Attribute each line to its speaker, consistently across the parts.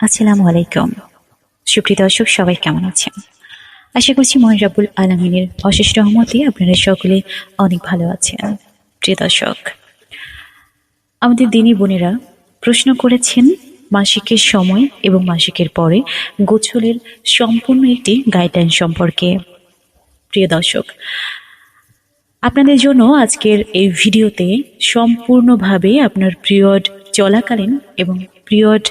Speaker 1: আসসালামু আলাইকুম। সুপ্রিয় দর্শক, সবাই কেমন আছেন? আশা করছি মহান রাব্বুল আলমিনের অশেষ রহমতে আপনারা সকলে অনেক ভালো আছেন। প্রিয় দর্শক, আমাদের দিনী বোনেরা প্রশ্ন করেছেন, মাসিকের সময় এবং মাসিকের পরে গোছলের সম্পূর্ণ একটি গাইডলাইন সম্পর্কে। প্রিয় দর্শক, আপনাদের জন্য আজকের এই ভিডিওতে সম্পূর্ণভাবে আপনার পিরিয়ড চলাকালীন এবং পিরিয়ড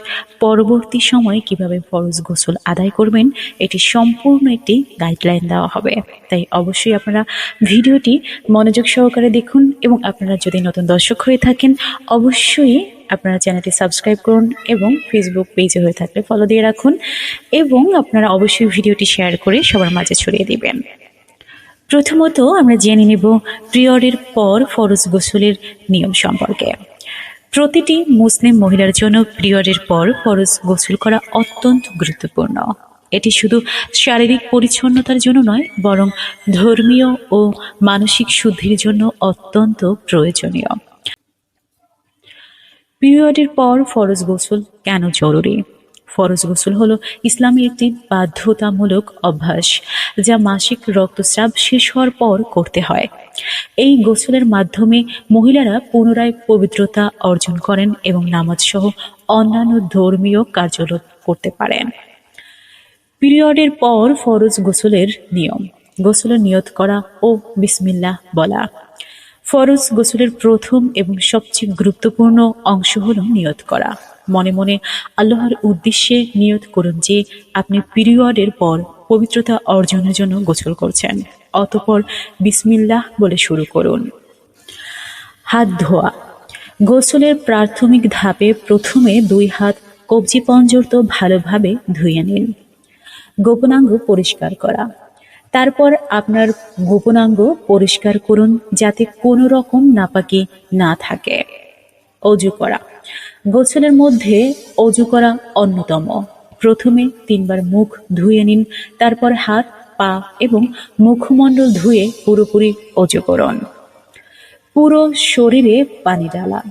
Speaker 1: পরবর্তী সময়ে কীভাবে ফরজ গোসল আদায় করবেন, এটি সম্পূর্ণ একটি গাইডলাইন দেওয়া হবে। তাই অবশ্যই আপনারা ভিডিওটি মনোযোগ সহকারে দেখুন এবং আপনারা যদি নতুন দর্শক হয়ে থাকেন, অবশ্যই আপনারা চ্যানেলটি সাবস্ক্রাইব করুন এবং ফেসবুক পেজে হয়ে থাকলে ফলো দিয়ে রাখুন এবং আপনারা অবশ্যই ভিডিওটি শেয়ার করে সবার মাঝে ছড়িয়ে দিবেন। প্রথমত আমরা জেনে নেব পিরিয়ডের পর ফরজ গোসলের নিয়ম সম্পর্কে। প্রতিটি মুসলিম মহিলার জন্য পিরিয়ডের পর ফরজ গোসল করা অত্যন্ত গুরুত্বপূর্ণ। এটি শুধু শারীরিক পরিচ্ছন্নতার জন্য নয়, বরং ধর্মীয় ও মানসিক শুদ্ধির জন্য অত্যন্ত প্রয়োজনীয়। পিরিয়ডের পর ফরজ গোসল কেন জরুরি? ফরজ গোসল হলো ইসলামী একটি বাধ্যতামূলক অভ্যাস, যা মাসিক রক্তস্রাব শেষ হওয়ার পর করতে হয়। এই গোসলের মাধ্যমে মহিলারা পুনরায় পবিত্রতা অর্জন করেন এবং নামাজ সহ অন্যান্য ধর্মীয় কার্যকলাপ করতে পারেন। পিরিয়ডের পর ফরজ গোসলের নিয়ম, গোসলের নিয়ত করা ও বিসমিল্লাহ বলা। ফরজ গোসলের প্রথম এবং সবচেয়ে গুরুত্বপূর্ণ অংশ হল নিয়ত করা। মনে মনে আল্লাহর উদ্দেশ্যে নিয়ত করুন যে আপনি পিরিয়ডের পর পবিত্রতা অর্জনের জন্য গোসল করছেন। অতপর বিসমিল্লাহ বলে শুরু করুন। হাত ধোয়া। গোসলের প্রাথমিক ধাপে প্রথমে দুই হাত কবজি পঞ্জর তো ভালোভাবে ধুয়ে নিন। গোপনাঙ্গ পরিষ্কার করা। তারপর আপনার গোপনাঙ্গ পরিষ্কার করুন যাতে কোনো রকম নাপাকি না থাকে। অজু করা। গোসলের মধ্যে অজু করা অন্যতম। প্রথমে তিনবার মুখ ধুয়ে নিন, তারপর হাত, পা এবং মুখমণ্ডল ধুয়ে পুরোপুরি অজু করুন। পুরো শরীরে পানি ঢালা।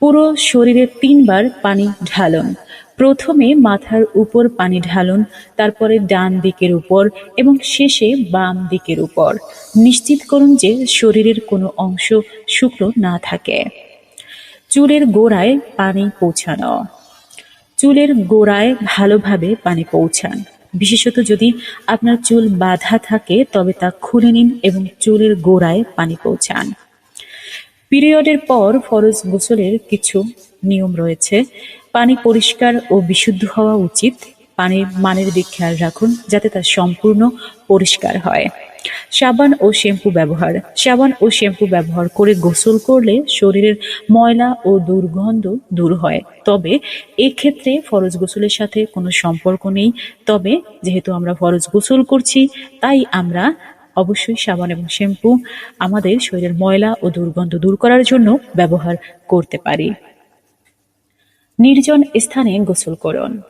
Speaker 1: পুরো শরীরে তিনবার পানি ঢালুন। প্রথমে মাথার উপর পানি ঢালুন, তারপরে ডান দিকের উপর এবং শেষে বাম দিকের উপর। নিশ্চিত করুন যে শরীরের কোনো অংশ শুকনো না থাকে। চুলের গোড়ায় পানি পৌঁছানো। চুলের গোড়ায় ভালোভাবে পানি পৌঁছান। বিশেষত যদি আপনার চুল বাঁধা থাকে, তবে তা খুলে নিন এবং চুলের গোড়ায় পানি পৌঁছান। পিরিয়ডের পর ফরজ গোসলের কিছু নিয়ম রয়েছে। পানি পরিষ্কার ও বিশুদ্ধ হওয়া উচিত। পানির মানের দিক খেয়াল রাখুন, যাতে তা সম্পূর্ণ পরিষ্কার হয়। সাবান ও শ্যাম্পু ব্যবহার। সাবান ও শ্যাম্পু ব্যবহার করে গোসল করলে শরীরের ময়লা ও দুর্গন্ধ দূর হয়। তবে এক্ষেত্রে ফরজ গোসলের সাথে কোনো সম্পর্ক নেই। তবে যেহেতু আমরা ফরজ গোসল করছি, তাই আমরা অবশ্যই সাবান এবং শ্যাম্পু আমাদের শরীরের ময়লা ও দুর্গন্ধ দূর করার জন্য ব্যবহার করতে পারি। নির্জন স্থানে গোসল করুন।